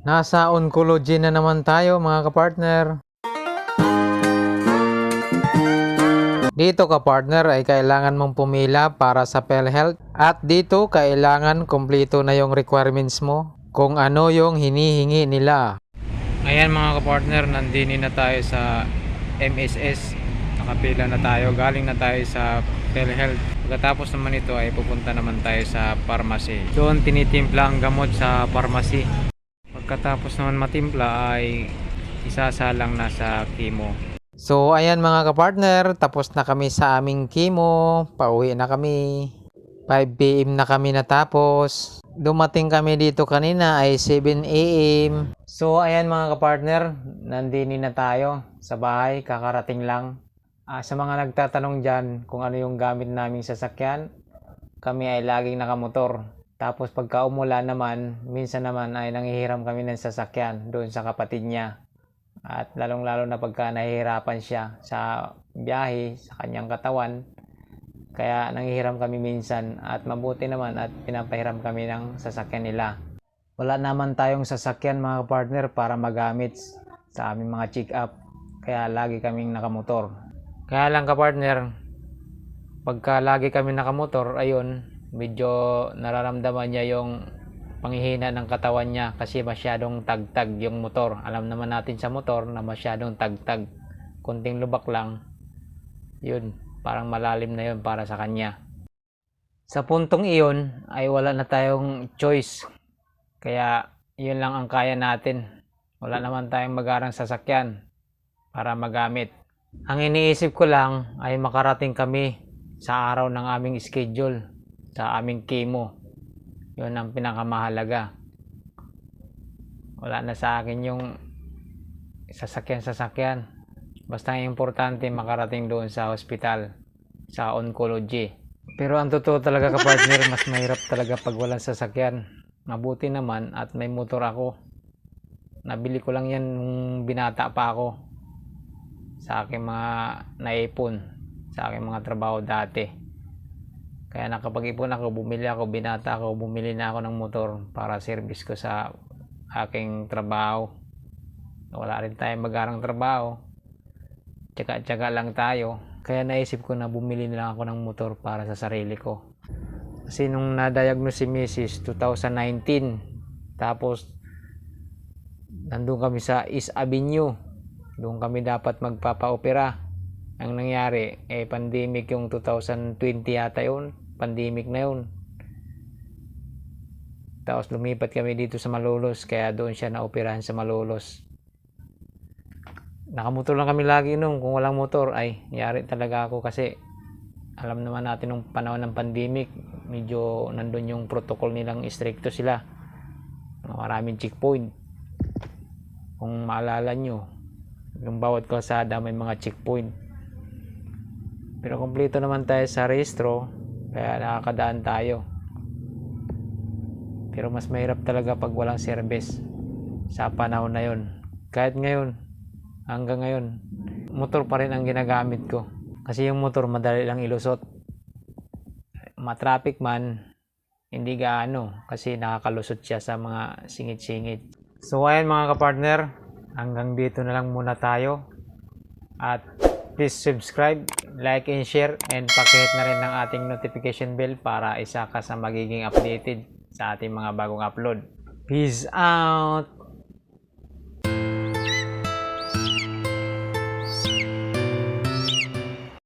Nasa oncology na naman tayo mga kapartner. Dito ka-partner ay kailangan mong pumila para sa PhilHealth at dito kailangan kumpleto na yung requirements mo kung ano yung hinihingi nila. Ayan mga kapartner, nandini na tayo sa MSS. Nakapila na tayo, galing na tayo sa PhilHealth. Pagkatapos naman ito ay pupunta naman tayo sa pharmacy. Doon tinitimpla ang gamot sa pharmacy. Pagkatapos naman matimpla ay isasalang na sa chemo. So ayan mga kapartner, tapos na kami sa aming chemo. Pauwi na kami. 5pm na kami natapos. Dumating kami dito kanina ay 7am. So ayan mga kapartner, nandini na tayo sa bahay, kakarating lang. Ah, sa mga nagtatanong dyan kung ano yung gamit naming sasakyan, kami ay laging nakamotor. Tapos pagka umulan naman, minsan naman ay nangihiram kami ng sasakyan doon sa kapatid niya. At lalong-lalo na pagka nahihirapan siya sa biyahe, sa kanyang katawan. Kaya nangihiram kami minsan at mabuti naman at pinapahiram kami ng sasakyan nila. Wala naman tayong sasakyan mga partner para magamit sa aming mga check-up. Kaya lagi kaming nakamotor. Kaya lang ka-partner, pagka lagi kami nakamotor, ayun, medyo nararamdaman niya yung panghihina ng katawan niya kasi masyadong tagtag yung motor. Alam naman natin sa motor na masyadong tagtag. Kunting lubak lang, yun, parang malalim na yun para sa kanya. Sa puntong iyon ay wala na tayong choice. Kaya yun lang ang kaya natin. Wala naman tayong magarang sasakyan para magamit. Ang iniisip ko lang ay makarating kami sa araw ng aming schedule, sa aming chemo. Yun ang pinakamahalaga. Wala na sa akin yung sasakyan-sasakyan. Basta importante makarating doon sa hospital, sa oncology. Pero ang totoo talaga ka-partner, mas mahirap talaga pag walang sasakyan. Mabuti naman at may motor ako. Nabili ko lang yan nung binata pa ako sa aking mga naipon sa aking mga trabaho dati. Kaya nakapag-ipon ako, bumili ako, binata ako, bumili na ako ng motor para service ko sa aking trabaho. Wala rin tayong magarang trabaho. Tsaka-tsaka lang tayo. Kaya naisip ko na bumili na lang ako ng motor para sa sarili ko. Kasi nung na-diagnose si Mrs. 2019, tapos nandun kami sa East Avenue. Doon kami dapat magpapa-opera. Ang nangyari, eh pandemic yung 2020 yata yun. Pandemic na yun. Tapos lumipat kami dito sa Malolos, kaya doon siya na-operahan sa Malolos. Nakamotor lang kami lagi nung kung walang motor ay yari talaga ako kasi alam naman natin nung panahon ng pandemic medyo nandun yung protocol nilang stricto sila maraming checkpoint kung maalala nyo yung bawat kalsada may mga checkpoint pero kompleto naman tayo sa rehistro kaya nakakadaan tayo. Pero mas mahirap talaga pag walang service sa panahon na yon kahit ngayon hanggang ngayon motor pa rin ang ginagamit ko. Kasi yung motor madali lang ilusot. Matraffic man hindi gaano kasi nakakalusot siya sa mga singit-singit. So ayan mga kapartner hanggang dito na lang muna tayo. At please subscribe like and share and pakihit na rin ng ating notification bell para isa ka sa magiging updated sa ating mga bagong upload. Peace out